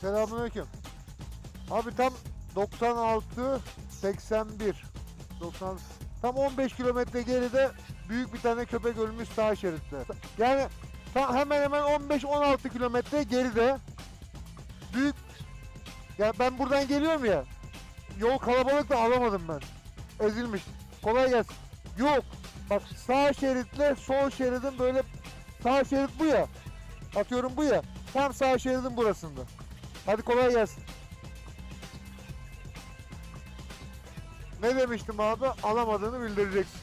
Selamünaleyküm. Abi tam 96 81 90 tam 15 kilometre geride büyük bir tane köpek ölmüş sağ şeritte. Yani tam hemen hemen 15-16 kilometre geride büyük ya ben buradan geliyorum ya yol kalabalık da alamadım ben. Ezilmiş. Kolay gelsin. Yok. Bak sağ şeritle sol şeridin böyle sağ şerit bu ya. Atıyorum bu ya. Tam sağ şeridin burasında. Hadi kolay gelsin. Ne demiştim abi? Alamadığını bildireceksin.